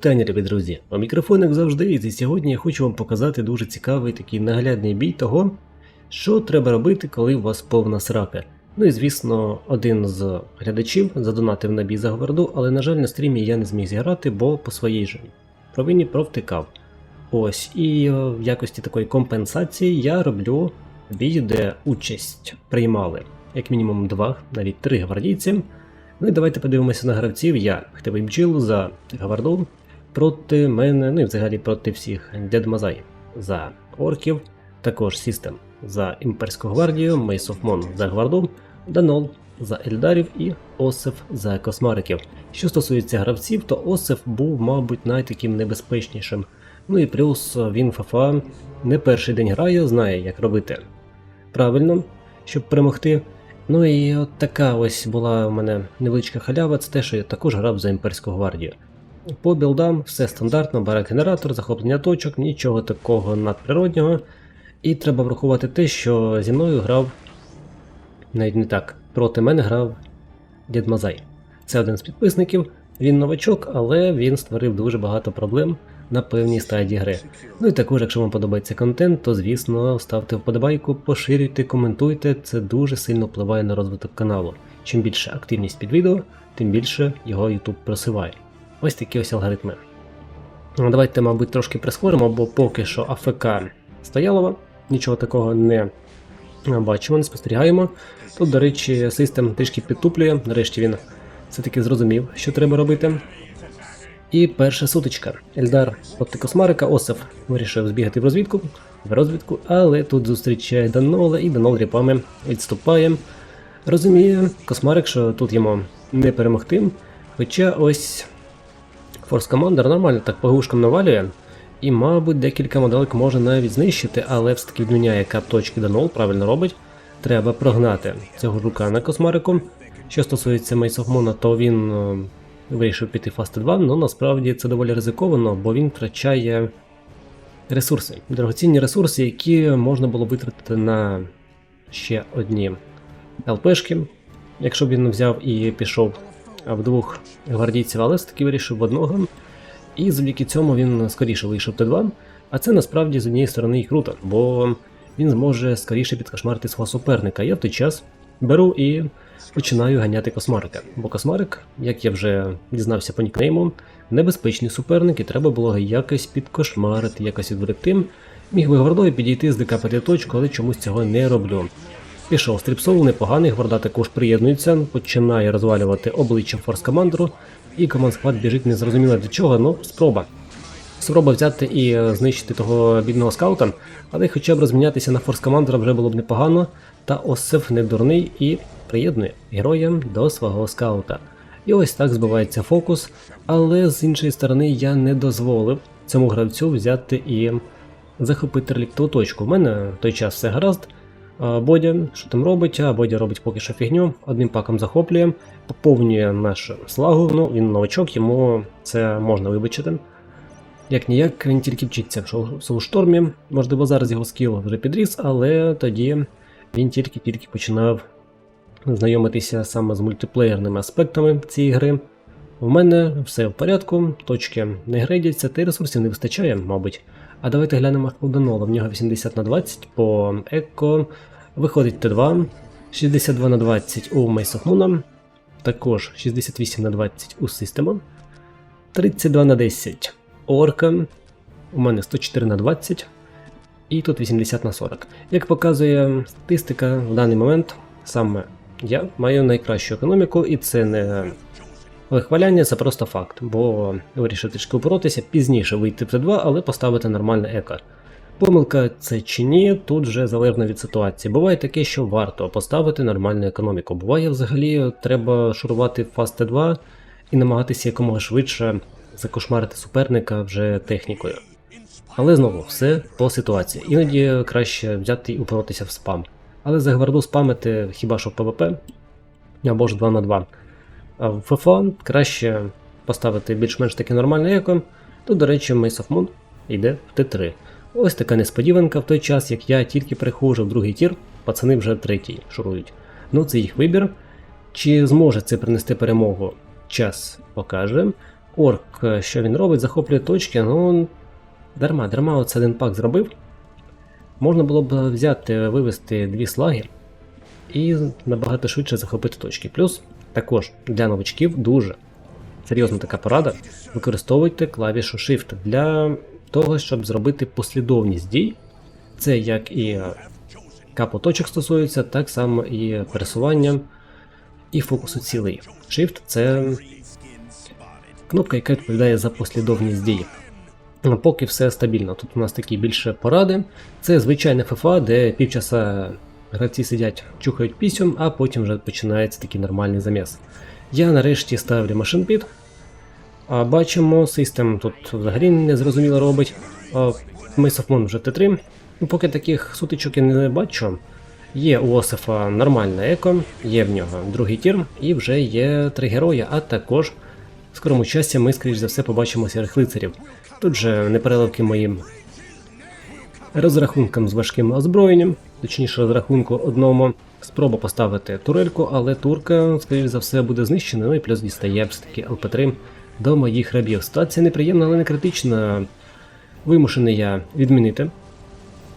Вітання, любі друзі! У мікрофон, як завжди, і сьогодні я хочу вам показати дуже цікавий такий наглядний бій того, що треба робити, коли у вас повна срака. Ну і звісно, один з глядачів задонатив на бій за гварду, але, на жаль, на стрімі я не зміг зіграти, бо по своїй же провині провтикав. Ось, і в якості такої компенсації я роблю бій, де участь приймали як мінімум два, навіть три гвардійці. Ну і давайте подивимося на гравців. Я Хтивий бджіл за гварду проти мене, ну і взагалі проти всіх Дедмазай за орків, також Сістем за імперську гвардію, Мейсофмон за гварду, Данол за Ельдарів і Осиф за космариків. Що стосується гравців, то Осиф був, мабуть, найтаким небезпечнішим. Ну і плюс він ФФА не перший день грає, знає, як робити правильно, щоб перемогти. Ну і от така ось була у мене невеличка халява, це те, що я також грав за імперську гвардію. По білдам все стандартно, барак-генератор, захоплення точок, нічого такого надприроднього. І треба врахувати те, що зі мною грав навіть не так. Проти мене грав Дід Мазай. Це один з підписників, він новачок, але він створив дуже багато проблем на певній стадії гри. Ну і також, якщо вам подобається контент, то звісно ставте вподобайку, поширюйте, коментуйте, це дуже сильно впливає на розвиток каналу. Чим більше активність під відео, тим більше його YouTube просиває. Ось такі ось алгоритми. Ну, Давайте, мабуть, трошки прискоримо, бо поки що АФК Стоялова, нічого такого не бачимо, не спостерігаємо. Тут, до речі, систем трішки підтуплює, нарешті він все-таки зрозумів, що треба робити. І перша сутичка. Ельдар проти Космарика, Осиф вирішив збігати в розвідку, в розвідку, але тут зустрічає Данола, і Данол ріпами відступає. Розуміє Космарик, що тут йому не перемогти. Хоча ось Форс Командер нормально так по гушкам навалює. І, мабуть, декілька моделек може навіть знищити, але все-таки днюня, яка точки Данол правильно робить, треба прогнати цього жука на Космарику. Що стосується Мейсофмона, то він е, вирішив піти Фасти 2, але насправді це доволі ризиковано, бо він втрачає ресурси, дорогоцінні ресурси, які можна було витратити на ще одні ЛПшки. Якщо б він взяв і пішов в двох гвардійців, але все-таки вирішив в одного. І завдяки цьому він скоріше вийшов Т2. А це насправді з однієї сторони і круто, бо він зможе скоріше підкошмарити свого суперника. Я в той час беру і починаю ганяти космарика. Бо космарик, як я вже дізнався по нікнейму, небезпечний суперник, і треба було якось підкошмарити, якось відволікти. Міг би гвардою підійти з ДК точку, але чомусь цього не роблю. Пішов стріпсол, непоганий, гварда також приєднується, починає розвалювати обличчя форс-командеру, і команд склад біжить незрозуміло для чого, ну спроба. Спроба взяти і е, знищити того бідного скаута, але хоча б розмінятися на форс-командера вже було б непогано, та Осиф не дурний і приєднує героя до свого скаута. І ось так збивається фокус, але з іншої сторони я не дозволив цьому гравцю взяти і захопити реліктову точку. У мене в той час все гаразд. А Бодя, що там робить? А Бодя робить поки що фігню, одним паком захоплює, поповнює нашу слагу. Ну, він новачок, йому це можна вибачити. Як ніяк, він тільки вчиться в Соулштормі, можливо, зараз його скіл вже підріс, але тоді він тільки-тільки починав знайомитися саме з мультиплеєрними аспектами цієї гри. В мене все в порядку, точки не грейдяться, та й ресурсів не вистачає, мабуть. А давайте глянемо Холденола. В нього 80 на 20 по Еко. Виходить Т2, 62 на 20 у Мейсохмуна, також 68 на 20 у Система, 32 на 10 Орка. У мене 104 на 20 і тут 80 на 40. Як показує статистика, в даний момент саме я маю найкращу економіку, і це не вихваляння, це просто факт. Бо вирішив трішки упоротися, пізніше вийти в Т2, але поставити нормальне еко. Помилка це чи ні, тут вже залежно від ситуації. Буває таке, що варто поставити нормальну економіку. Буває взагалі треба шурувати фаст Т2 і намагатися якомога швидше закошмарити суперника вже технікою. Але знову все по ситуації. Іноді краще взяти і упоротися в спам. Але за гварду спамити хіба що в ПВП або ж 2 на 2. А в ФФА краще поставити більш-менш таке нормальне еко. Тут, до речі, Mace йде в Т3. Ось така несподіванка в той час, як я тільки переходжу в другий тір, пацани вже третій шурують. Ну це їх вибір. Чи зможе це принести перемогу? Час покаже. Орк, що він робить, захоплює точки, ну. Дарма, дарма оце один пак зробив. Можна було б взяти, вивести дві слаги і набагато швидше захопити точки. Плюс також для новачків дуже серйозна така порада. Використовуйте клавішу Shift для того, щоб зробити послідовність дій. Це як і е, капу точок стосується, так само і пересування і фокусу цілей. Shift це кнопка, яка відповідає за послідовність дій. Ну, Поки все стабільно. Тут у нас такі більше поради. Це звичайне ФФА, де півчаса гравці сидять, чухають пісю, а потім вже починається такий нормальний заміс. Я нарешті ставлю машинпід. Бачимо, систем тут взагалі не зрозуміло робить. А Мейсофмон вже Т3. Ну, Поки таких сутичок я не бачу. Є у Осифа нормальна еко, є в нього другий тір, і вже є три герої, а також в скорому часі ми, скоріш за все, побачимо сірих лицарів. Тут же непереливки моїм розрахункам з важким озброєнням, точніше розрахунку одному. Спроба поставити турельку, але турка, скоріш за все, буде знищена, ну і плюс дістає все-таки ЛП3 до моїх рабів. Ситуація неприємна, але не критична. Вимушений я відмінити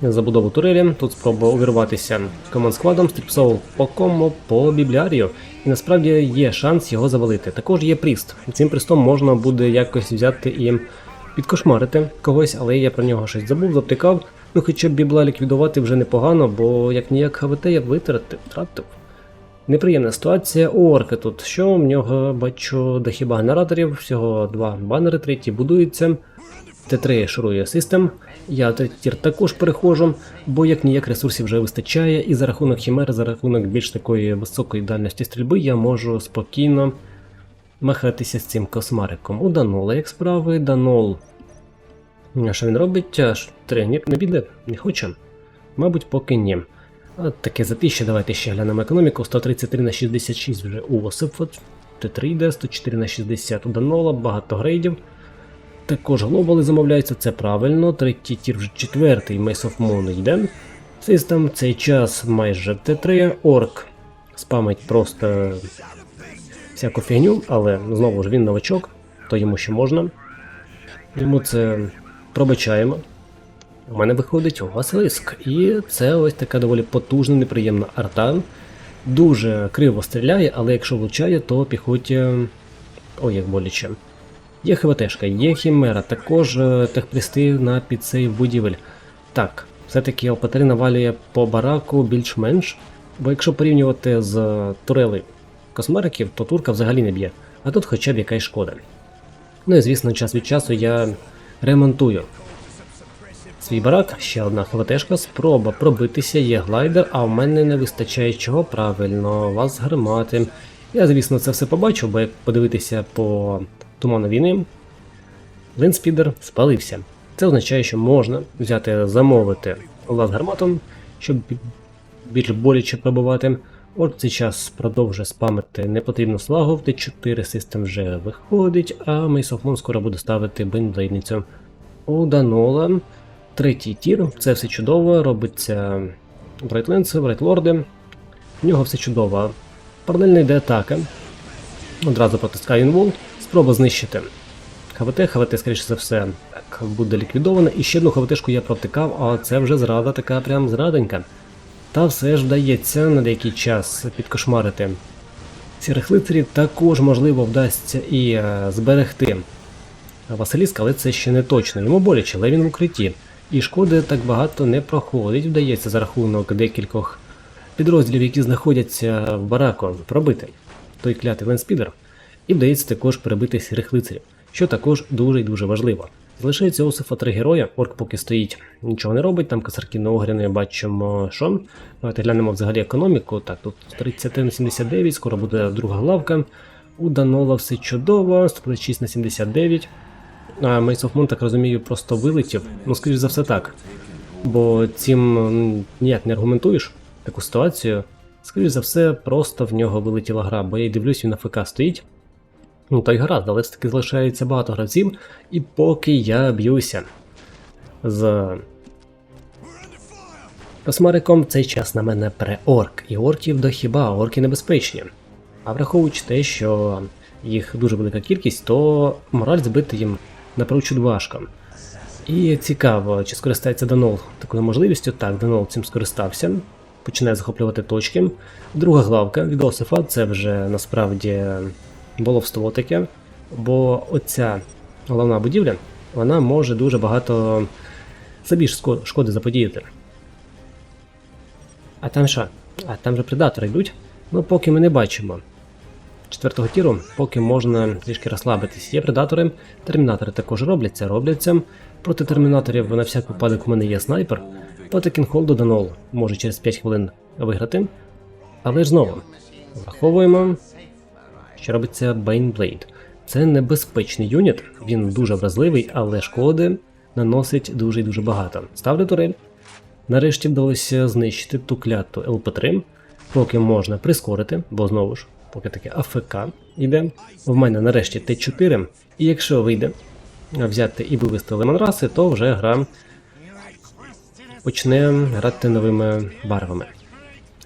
забудову турелі. Тут спроба увірватися команд складом, стріпсоул по кому, по бібліарію. І насправді є шанс його завалити. Також є пріст. Цим пристом можна буде якось взяти і підкошмарити когось, але я про нього щось забув, завтикав. Ну хоча б бібла ліквідувати вже непогано, бо як ніяк ХВТ я витратив, втратив. Неприємна ситуація орки тут. Що в нього бачу до хіба генераторів, всього два банери, третій будується. Т3 шурує систем. Я тір також перехожу, бо як ніяк ресурсів вже вистачає, і за рахунок хімер, за рахунок більш такої високої дальності стрільби, я можу спокійно махатися з цим космариком. У Данола як справи, Данол. Що він робить? Аж три не піде, не хоче. Мабуть, поки ні. От таке затище, давайте ще глянемо економіку. 133 на 66 вже у Осипфот. Т3 йде, 104 на 60 у Данола, багато грейдів. Також глобали замовляються, це правильно. Третій тір вже четвертий Mace of Moon йде. Систем цей час майже Т3. Орк спамить просто всяку фігню, але знову ж він новачок, то йому ще можна. Йому це пробачаємо. У мене виходить Василиск. І це ось така доволі потужна, неприємна арта. Дуже криво стріляє, але якщо влучає, то піхоті. Ой, як боляче. Є ХВТшка, є Хімера, також е, техпристи на підсейв будівель. Так, все-таки ЛП3 навалює по бараку більш-менш, бо якщо порівнювати з турели космариків, то турка взагалі не б'є, а тут хоча б якась шкода. Ну і звісно, час від часу я ремонтую свій барак, ще одна ХВТшка, спроба пробитися, є глайдер, а в мене не вистачає чого правильно, вас гармати. Я, звісно, це все побачив, бо як подивитися по туману війни, линспідер спалився. Це означає, що можна взяти, замовити лаз гарматом, щоб більш боляче пробувати. От цей час продовжує спамити непотрібну слагу, в Т4 систем вже виходить, а Мейсофмон скоро буде ставити бенблейдницю. У Данола третій тір, це все чудово, робиться брайтленси, брайтлорди. В нього все чудово. Паралельно йде атака. Одразу протискає інвол, спроба знищити ХВТ, ХВТ, скоріше за все, так, буде ліквідована. І ще одну ХВТшку я протикав, а це вже зрада така прям зраденька. Та все ж вдається на деякий час підкошмарити сірих лицарів. Також, можливо, вдасться і е, зберегти Василіска, але це ще не точно. Йому боляче, але він в укритті. І шкоди так багато не проходить, вдається за рахунок декількох підрозділів, які знаходяться в бараку, пробити той клятий ленспідер, і вдається також перебити сірих лицарів, що також дуже і дуже важливо. Залишається Осифа три героя, орк поки стоїть, нічого не робить, там косарки на огряни бачимо що. Давайте глянемо взагалі економіку. Так, тут 33 на 79, скоро буде друга главка. У Данола все чудово, 126 на 79. А of Moon, так розумію, просто вилетів. Ну, скоріш за все так. Бо цим ніяк не аргументуєш таку ситуацію. Скоріш за все, просто в нього вилетіла гра, бо я й дивлюсь, він на ФК стоїть. Ну, то й гаразд, але все-таки залишається багато гравців, і поки я б'юся з космариком, цей час на мене пере орк. І орків до хіба, орки небезпечні. А враховуючи те, що їх дуже велика кількість, то мораль збити їм напрочуд важко. І цікаво, чи скористається Данол такою можливістю. Так, Данол цим скористався, починає захоплювати точки. Друга главка від Осифа це вже насправді боловство таке, бо оця головна будівля вона може дуже багато собі шкоди заподіяти. А там що? А там же предатори йдуть. Ну, поки ми не бачимо. Четвертого тіру, поки можна трішки розслабитись. Є предатори, термінатори також робляться, робляться. Проти термінаторів на всяк випадок у мене є снайпер. Проти Кінгхолду Данол може через 5 хвилин виграти. Але ж знову, враховуємо, що робиться Baneblade. Це небезпечний юніт, він дуже вразливий, але шкоди наносить дуже і дуже багато. Ставлю турель. Нарешті вдалося знищити ту кляту ЛП3, поки можна прискорити, бо знову ж, поки таке АФК йде. В мене нарешті Т4, і якщо вийде взяти і вивести лемонраси, то вже гра почне грати новими барвами.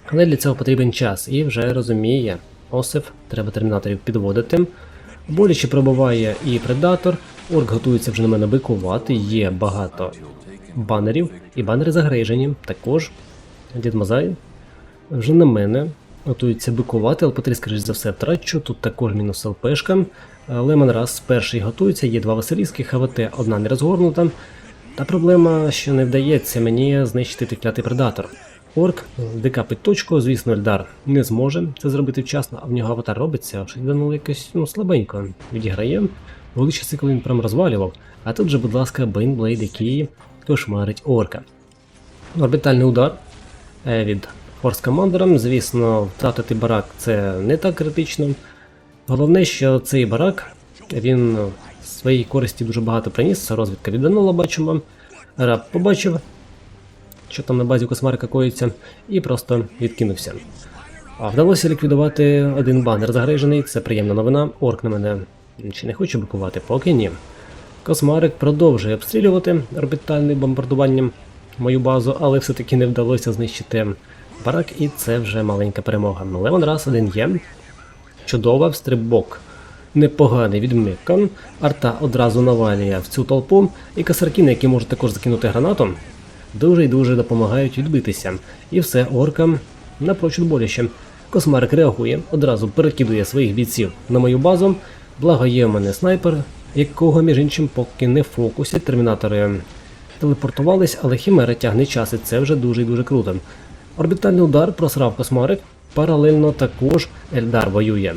Але для цього потрібен час і вже розуміє Осип, треба термінаторів підводити. Боляче пробуває і предатор. Орк готується вже на мене бикувати, є багато банерів, і банери загрейжені. Також Дід Мазай вже на мене готується бикувати, ЛП3, скоріш за все, втрачу. Тут також мінус ЛПшка. Лемон раз перший готується, є два Василійські, ХВТ одна не розгорнута. Та проблема, що не вдається мені знищити той клятий предатор. Орк декапить точку, звісно, Ельдар не зможе це зробити вчасно, а в нього аватар робиться, Данил якось ну, слабенько відіграє. Були часи, коли він прям розвалював. А тут же, будь ласка, Бейнблейд, який кошмарить орка. Орбітальний удар е, від Форс Командера. Звісно, втратити барак це не так критично. Головне, що цей барак він своїй користі дуже багато приніс. Розвідка від Данола бачимо. Раб побачив, що там на базі космарика коїться, і просто відкинувся. А вдалося ліквідувати один банер загрежений, це приємна новина. Орк на мене чи не хоче бикувати, поки ні. Космарик продовжує обстрілювати орбітальним бомбардуванням мою базу, але все-таки не вдалося знищити барак, і це вже маленька перемога. Лемон раз один є. Чудова стрибок. Непоганий від. Арта одразу навалює в цю толпу, і касаркіни, які можуть також закинути гранату, дуже і дуже допомагають відбитися. І все оркам напрочуд боляче. Космарик реагує, одразу перекидує своїх бійців на мою базу. Благо є у мене снайпер, якого, між іншим, поки не в фокусі. Термінатори телепортувались, але Хімера тягне час, і це вже дуже і дуже круто. Орбітальний удар просрав Космарик. Паралельно також Ельдар воює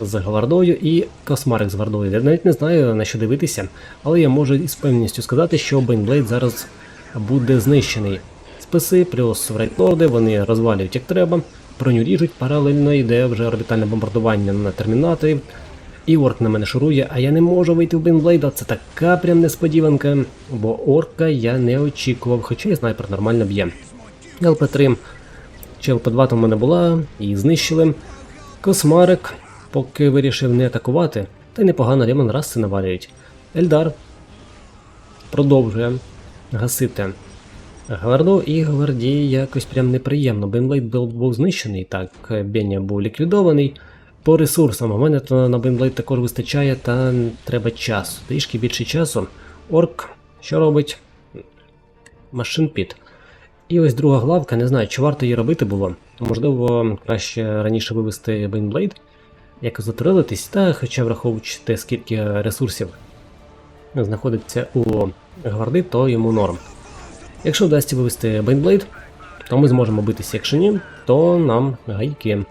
з Гвардою і Космарик з Гвардою. Я навіть не знаю на що дивитися, але я можу із певністю сказати, що Бейнблейд зараз буде знищений. Списи плюс Рейтлорди, вони розвалюють як треба, броню ріжуть, паралельно йде вже орбітальне бомбардування на термінаторі. І орк на мене шурує, а я не можу вийти в Бейнблейда. Це така прям несподіванка, бо орка я не очікував, хоча і снайпер нормально б'є. ЛП3 чи ЛП2 там в мене була, її знищили. Космарик поки вирішив не атакувати, та й непогано Лемон Расси навалюють. Ельдар продовжує гасити Гварду і Гвардії якось прям неприємно. Бенблейд був, знищений, так, Беня був ліквідований. По ресурсам у мене то на Бенблейд також вистачає, та треба часу. Трішки більше часу. Орк, що робить? Машин піт. І ось друга главка, не знаю, чи варто її робити було. Можливо, краще раніше вивести Бейнблейд, якось затрилитись, та хоча враховуючи те, скільки ресурсів знаходиться у гварди, то йому норм. Якщо вдасться вивести Бейнблейд, то ми зможемо битися, якщо ні, то нам гайки.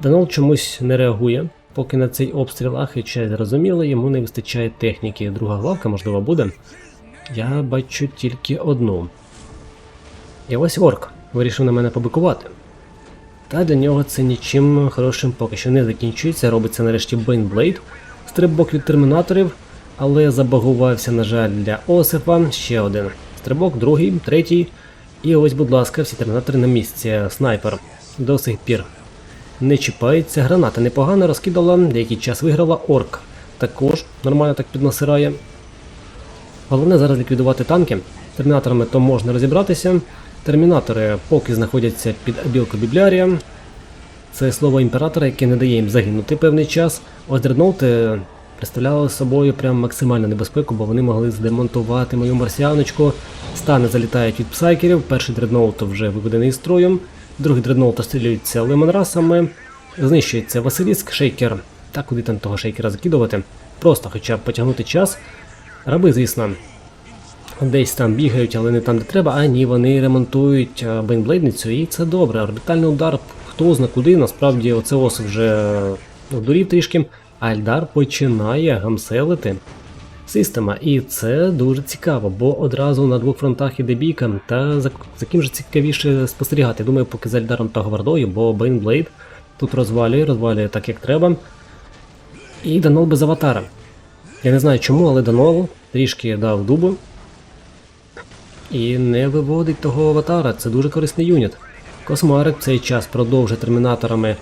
Данол чомусь не реагує, поки на цей обстріл, а хоча зрозуміло, йому не вистачає техніки. Друга главка, можливо, буде. Я бачу тільки одну. І ось орк вирішив на мене побикувати. Та для нього це нічим хорошим поки що не закінчується. Робиться нарешті Бейнблейд, стрибок від термінаторів, але забагувався, на жаль, для Осипа. Ще один стрибок, другий, третій. І ось, будь ласка, всі термінатори на місці. Снайпер до сих пір не чіпається. Граната непогано розкидала, деякий час виграла орк. Також нормально так піднасирає. Головне зараз ліквідувати танки. Термінаторами то можна розібратися. Термінатори поки знаходяться під абілку біблярія. Це слово імператора, яке не дає їм загинути певний час. Ось дредноути представляли собою прям максимальну небезпеку, бо вони могли здемонтувати мою марсіаночку. Стани залітають від псайкерів, перший дредноут вже виведений із строю, другий дредноут острілюється лемонрасами, знищується Василіск, шейкер. Та куди там того шейкера закидувати? Просто хоча б потягнути час. Раби, звісно, десь там бігають, але не там, де треба, а ні, вони ремонтують е, бейнблейдницю, і це добре. Орбітальний удар, хто зна куди, насправді оце ос вже ну, дурів трішки, а Ельдар починає гамселити система. І це дуже цікаво, бо одразу на двох фронтах іде бійка, та за, за ким же цікавіше спостерігати. Думаю, поки за Ельдаром та Гвардою, бо Бейнблейд тут розвалює, розвалює так, як треба. І Данол без аватара. Я не знаю чому, але Данол трішки дав дубу. І не виводить того аватара, це дуже корисний юніт. Космарик цей час продовжує термінаторами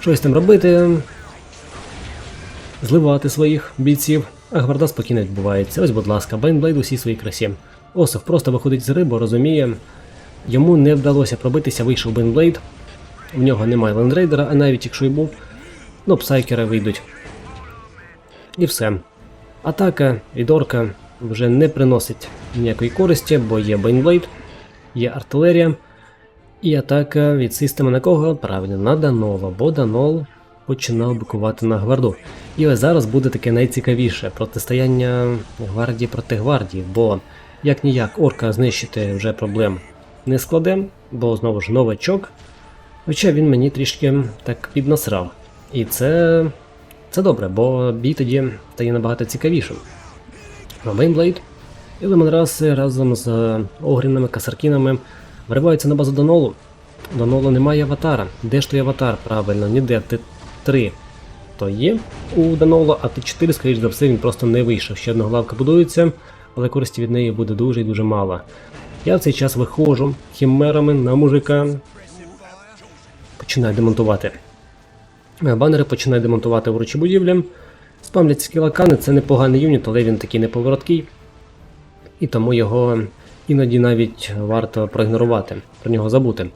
щось там робити, зливати своїх бійців, а гварда спокійно відбувається. Ось, будь ласка, Бейнблейд у всій своїй красі. Осов просто виходить з рибу, розуміє. Йому не вдалося пробитися, вийшов Бейнблейд. В нього немає лендрейдера, а навіть якщо й був, ну, псайкери вийдуть. І все. Атака від орка вже не приносить ніякої користі, бо є Бейнблейд, є артилерія, і атака від системи на кого? Правильно, на Данова, бо Данол починав бикувати на гварду. І ось зараз буде таке найцікавіше протистояння гвардії проти гвардії, бо як ніяк орка знищити вже проблем не складе, бо знову ж новачок. Хоча він мені трішки так піднасрав. І це, це добре, бо бій тоді стає набагато цікавішим. А Бейнблейд і Лемонраси разом з огрінними касаркінами вириваються на базу Донолу. Донолу немає аватара. Де ж той аватар? Правильно, ніде. Т3 то є у Донолу, а Т4, скоріш за все, він просто не вийшов. Ще одна главка будується, але користі від неї буде дуже і дуже мало. Я в цей час виходжу хімерами на мужика. Починаю демонтувати. Е, Банери починаю демонтувати ворочі будівлі. Спамлять скілакани, це непоганий юніт, але він такий неповороткий. І тому його іноді навіть варто проігнорувати, про нього забути.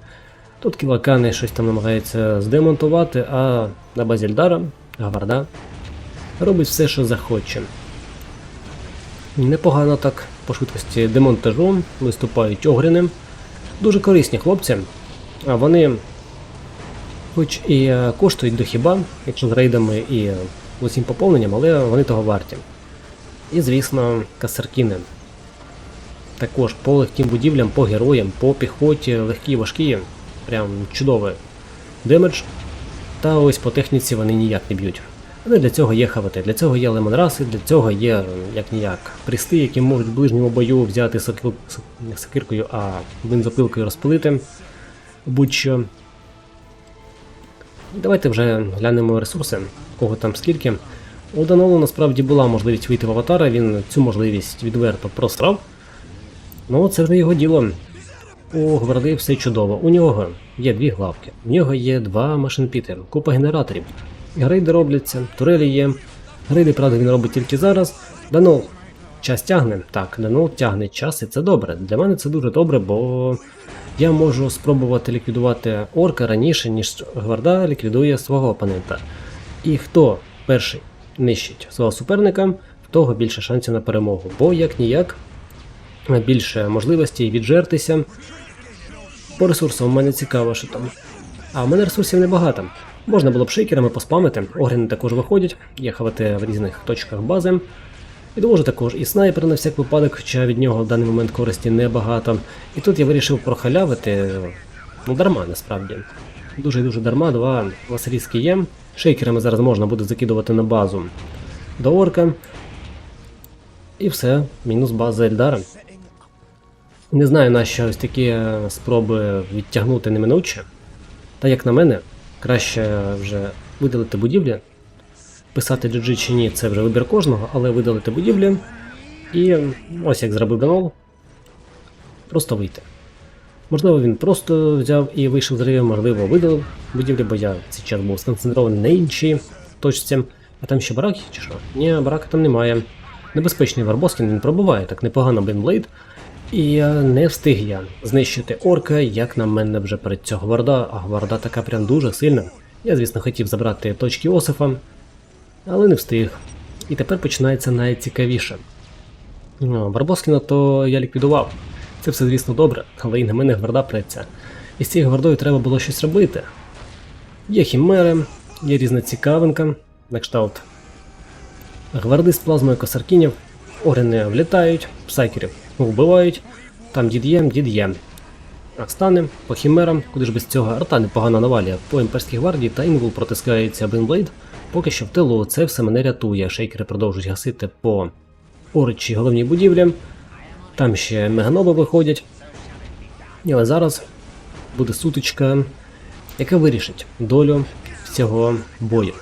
Тут кілакани щось там намагаються здемонтувати, а на базі Ельдара Гаварда робить все, що захоче. Непогано так по швидкості демонтажу виступають огрини. Дуже корисні хлопці. А вони, хоч і е, коштують до хіба, якщо з рейдами і усім поповненням, але вони того варті. І, звісно, касаркіни. Також по легким будівлям, по героям, по піхоті, легкі, важкі, прям чудовий демедж. Та ось по техніці вони ніяк не б'ють. Але для цього є ХВТ, для цього є лемонраси, для цього є як ніяк присти, які можуть в ближньому бою взяти сокил... не сокиркою, а бензопилкою розпилити будь-що. Давайте вже глянемо ресурси, кого там скільки. У Данолу насправді була можливість вийти в аватара, він цю можливість відверто просрав. Ну, це вже його діло. У гварди все чудово. У нього є дві главки, у нього є два машинпіти, купа генераторів. Грейди робляться, турелі є. Грейди, правда, він робить тільки зараз. Данол час тягне. Так, Данол тягне час, і це добре. Для мене це дуже добре, бо я можу спробувати ліквідувати орка раніше, ніж гварда ліквідує свого опонента. І хто перший нищить свого суперника, в того більше шансів на перемогу. Бо як ніяк більше можливостей віджертися. По ресурсам у мене цікаво, що там. А в мене ресурсів небагато. Можна було б шейкерами поспамити, огрини також виходять, є ХВТ в різних точках бази. Підложу також і снайпер на всяк випадок, хоча від нього в даний момент користі небагато. І тут я вирішив прохалявити, ну дарма насправді. Дуже і дуже дарма, два василіски є. Шейкерами зараз можна буде закидувати на базу до орка. І все, мінус база Ельдара. Не знаю, на що ось такі е, спроби відтягнути неминуче. Та як на мене, краще вже видалити будівлі. Писати GG чи ні, це вже вибір кожного, але видалити будівлі. І ось як зробив Данол. Просто вийти. Можливо, він просто взяв і вийшов з рейву, можливо, видалив будівлі, бо я цей час був сконцентрований на іншій точці. А там ще бараки чи що? Ні, барака там немає. Небезпечний Варбоскін він пробуває, так непогано Бенблейд. І не встиг я знищити орка, як на мене вже перед цього гварда, а гварда така прям дуже сильна. Я, звісно, хотів забрати точки Осифа, але не встиг. І тепер починається найцікавіше. Ну, Барбоскіна то я ліквідував. Це все, звісно, добре, але і на мене гварда преться. І з цією гвардою треба було щось робити. Є хімери, є різна цікавинка, на кшталт. Гварди з плазмою косаркінів, огрини влітають, псайкерів вбивають, там дід є, дід є. А стане по хімерам, куди ж без цього арта непогана навалія по імперській гвардії та інгул протискається Бенблейд. Поки що в тилу це все мене рятує. Шейкери продовжують гасити по оричі головній будівлі. Там ще меганоби виходять. Але зараз буде сутичка, яка вирішить долю цього бою,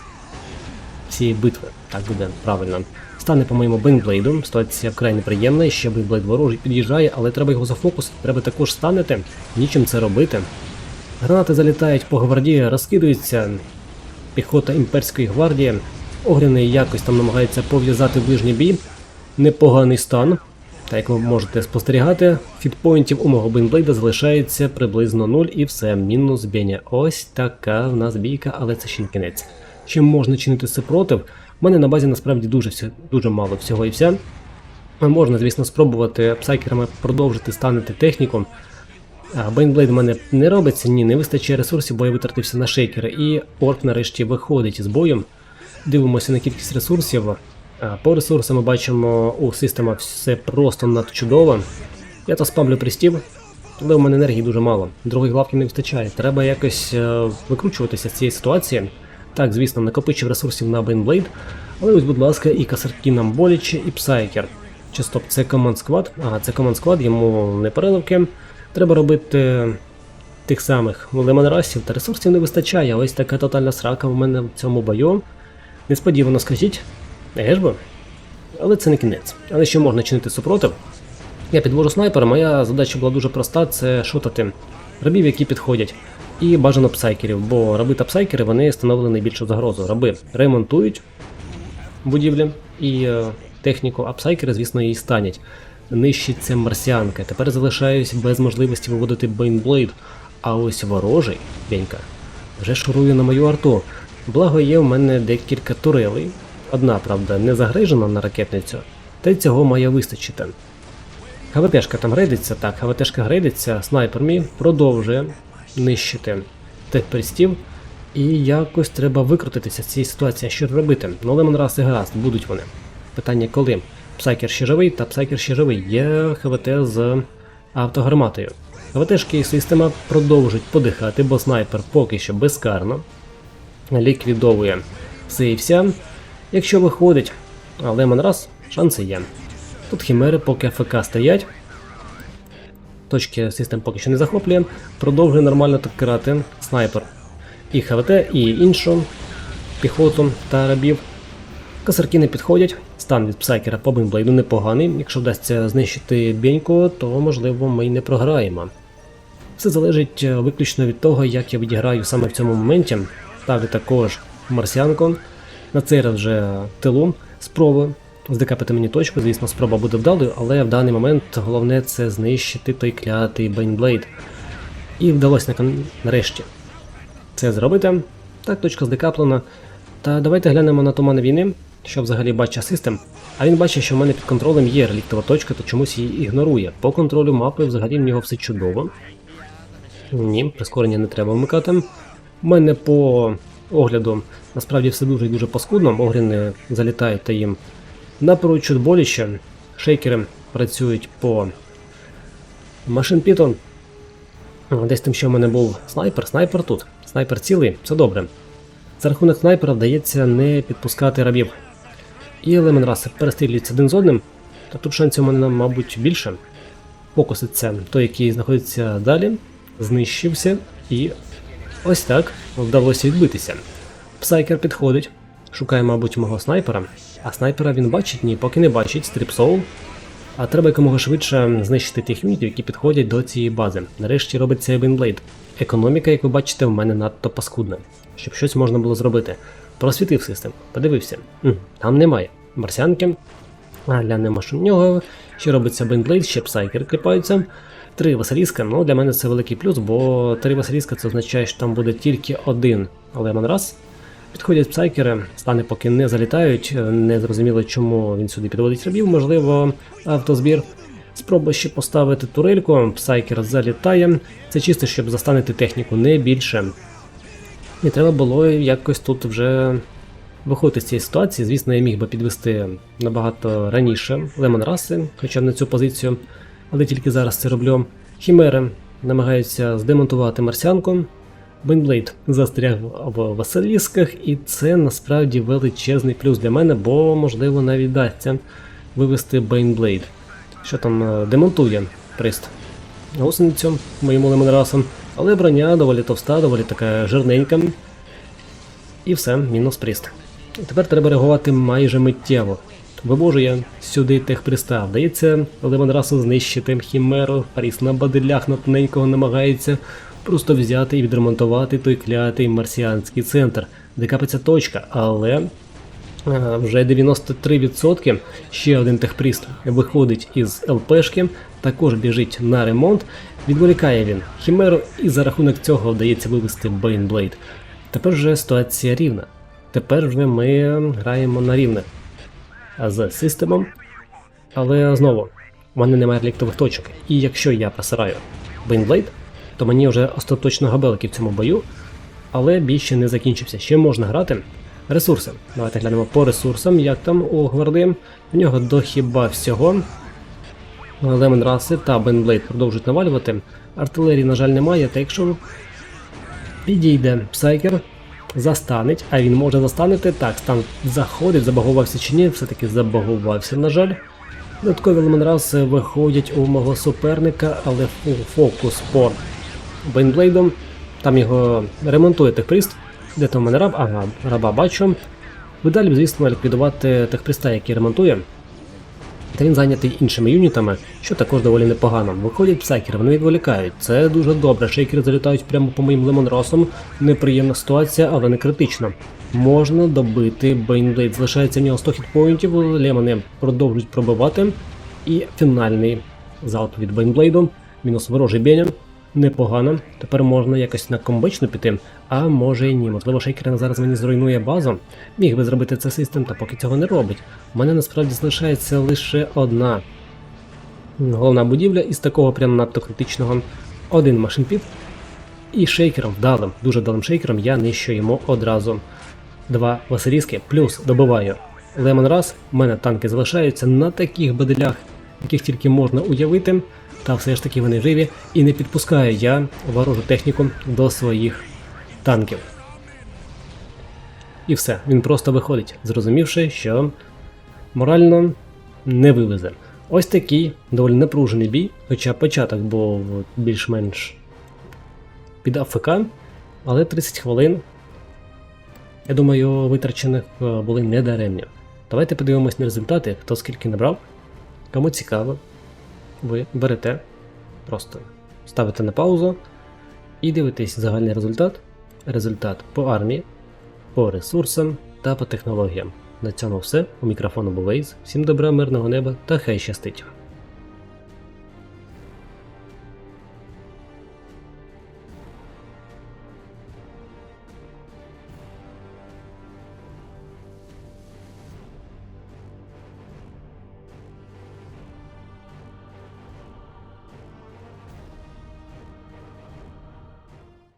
цієї битви, так буде правильно. Стане, по-моєму, Бенблейдом. Ситуація вкрай неприємна, ще Бенблейд ворожий під'їжджає, але треба його зафокусити, треба також станити, нічим це робити. Гранати залітають по гвардії, розкидуються. Піхота імперської гвардії. Огряний якось там намагається пов'язати ближній бій. Непоганий стан. Та як ви можете спостерігати, фітпоінтів у мого Бенблейда залишається приблизно 0 і все, мінус бєня. Ось така в нас бійка, але це ще не кінець. Чим можна чинити супротив? У мене на базі насправді дуже дуже мало всього і вся. Можна, звісно, спробувати псайкерами продовжити станити техніку. Бейнблейд в мене не робиться, ні, не вистачає ресурсів, бо я витратився на шейкери. І орк нарешті виходить з бою. Дивимося на кількість ресурсів. По ресурсам ми бачимо у система все просто надчудово. Я то спамлю пристів, але у мене енергії дуже мало. Другої главки не вистачає. Треба якось е, викручуватися з цієї ситуації. Так, звісно, накопичив ресурсів на Бейнблейд, але ось, будь ласка, і касарки нам боляче, і псайкер. Чи стоп, це команд сквад? Ага, це команд сквад, йому не переливки. Треба робити тих самих лемонрасів та ресурсів не вистачає. Ось така тотальна срака в мене в цьому бою. Несподівано скажіть. Еге бо? Але це не кінець. Але ще можна чинити супротив. Я підвожу снайпера, моя задача була дуже проста: це шутати рабів, які підходять. І бажано псайкерів, бо раби та псайкери вони становили найбільшу загрозу. Раби ремонтують будівлі і е, техніку, а псайкери, звісно, її станять. Нищиться марсіанка. Тепер залишаюсь без можливості виводити Бейнблейд. А ось ворожий Бенька вже шурує на мою арту. Благо є в мене декілька турелей. Одна, правда, не загрижена на ракетницю, та й цього має вистачити. ХВТшка там грейдиться, так, ХВТшка грейдиться, снайпер мій продовжує нищити тих пристів. І якось треба викрутитися з цієї ситуації, що робити? Ну, лемонраз і гаразд, будуть вони. Питання коли? Псайкер ще живий, та псайкер ще живий. Є ХВТ з автогарматою. ХВТшки і система продовжують подихати, бо снайпер поки що безкарно ліквідовує все і вся. Якщо виходить, а Лемонраз, шанси є. Тут хімери поки АФК стоять. Точки систем поки що не захоплює. Продовжує нормально так крати снайпер. І ХВТ, і іншу піхоту та рабів. Косарки не підходять. Стан від псайкера по бинблейду непоганий. Якщо вдасться знищити бєньку, то можливо ми й не програємо. Все залежить е, виключно від того, як я відіграю саме в цьому моменті. Ставлю також марсіанку. На цей раз вже тилу спробую здекапити мені точку. Звісно, спроба буде вдалою, але в даний момент головне це знищити той клятий Бейнблейд. І вдалося нарешті це зробити. Так, точка здекаплена. Та давайте глянемо на тумани війни, що взагалі бачить систем. А він бачить, що в мене під контролем є реліктова точка, то чомусь її ігнорує. По контролю мапи взагалі в нього все чудово. Ні, прискорення не треба вмикати. У мене по огляду насправді все дуже і дуже паскудно. Огріни залітають та їм напрочуд боліще. Шейкери працюють по машин Python. Десь тим, що в мене був снайпер, снайпер тут. Снайпер цілий, все добре. За рахунок снайпера вдається не підпускати рабів. І Леменраси перестрілюються один з одним, та тут шансів у мене, мабуть, більше. Покуситься той, який знаходиться далі, знищився, і ось так вдалося відбитися. Псайкер підходить, шукає, мабуть, мого снайпера, а снайпера він бачить, ні, поки не бачить, стріпсоул. А треба якомога швидше знищити тих юнітів, які підходять до цієї бази. Нарешті робиться Бейнблейд. Економіка, як ви бачите, в мене надто паскудна, щоб щось можна було зробити. Просвітив систем, подивився. М, Там немає. Марсіанки. Глянемо, що в нього. Що робиться Бейнблейд, ще псайкери кліпаються. Три Василіска, ну для мене це великий плюс, бо три Василіска це означає, що там буде тільки один Лемон Раз. Підходять псайкери, стани поки не залітають, е, не зрозуміло, чому він сюди підводить рабів, можливо, автозбір. Спроба ще поставити турельку, псайкер залітає. Це чисто, щоб застанити техніку, не більше. І треба було якось тут вже виходити з цієї ситуації. Звісно, я міг би підвести набагато раніше лемон раси, хоча б на цю позицію, але тільки зараз це роблю. Хімери намагаються здемонтувати марсіанку. Бейнблейд застряг в Василісках, і це насправді величезний плюс для мене, бо можливо навіть вдасться вивести Бейнблейд. Що там е, демонтує прист гусеницю моєму лемонрасом, але броня доволі товста, доволі така жирненька. І все, мінус прист. Тепер треба реагувати майже миттєво. Вивожує сюди техприста. Вдається лемонрасу знищити хімеру, Фаріс на баделях на тоненького намагається просто взяти і відремонтувати той клятий марсіанський центр, де капиться точка, але е, вже 93% ще один техпріст виходить із ЛПшки, також біжить на ремонт. Відволікає він Хімеру, і за рахунок цього вдається вивести Бейнблейд. Тепер вже ситуація рівна. Тепер вже ми граємо на рівне з системом. Але знову, у мене немає ліктових точок. І якщо я просираю Бейнблейд, то мені вже остаточно габелики в цьому бою. Але бій ще не закінчився. Ще можна грати. Ресурси. Давайте глянемо по ресурсам, як там у гварди. У нього до хіба всього. Лемон раси та Бенблейд продовжують навалювати. Артилерії, на жаль, немає, якщо підійде Псайкер, застанеть, а він може застанити. Так, стан заходить, забагувався чи ні, все-таки забагувався, на жаль. Додаткові лемонраси виходять у мого суперника, але фокус по Бейнблейдом. Там його ремонтує техпріст. Де там у мене раб? Ага, раба бачу. Видалі, звісно, ліквідувати техпріста, який ремонтує. Та він зайнятий іншими юнітами, що також доволі непогано. Виходять псайкери, вони відволікають. Це дуже добре. Шейкери залітають прямо по моїм лемонросам. Неприємна ситуація, але не критична. Можна добити Бейнблейд. Залишається в нього 100 хітпоінтів, лемони продовжують пробивати. І фінальний залп від Бейнблейду. Мінус ворожий Беня. Непогано. Тепер можна якось на комбичну піти, а може і ні. Можливо, шейкер зараз мені зруйнує базу. Міг би зробити це систем, та поки цього не робить. У мене насправді залишається лише одна головна будівля із такого прям надто критичного. Один машинпіт. І шейкером вдалим, дуже вдалим шейкером я нищу йому одразу. Два василіски, плюс добиваю Лемон раз. У мене танки залишаються на таких баделях, яких тільки можна уявити. Та все ж таки вони живі і не підпускаю я ворожу техніку до своїх танків. І все, він просто виходить, зрозумівши, що морально не вивезе. Ось такий доволі напружений бій, хоча початок був більш-менш під АФК, але 30 хвилин, я думаю, витрачених е, були недаремні. Давайте подивимось на результати, хто скільки набрав. Кому цікаво, ви берете, просто ставите на паузу і дивитесь загальний результат. Результат по армії, по ресурсам та по технологіям. На цьому все. У мікрофону був Вейз. Всім добра, мирного неба та хай щастить!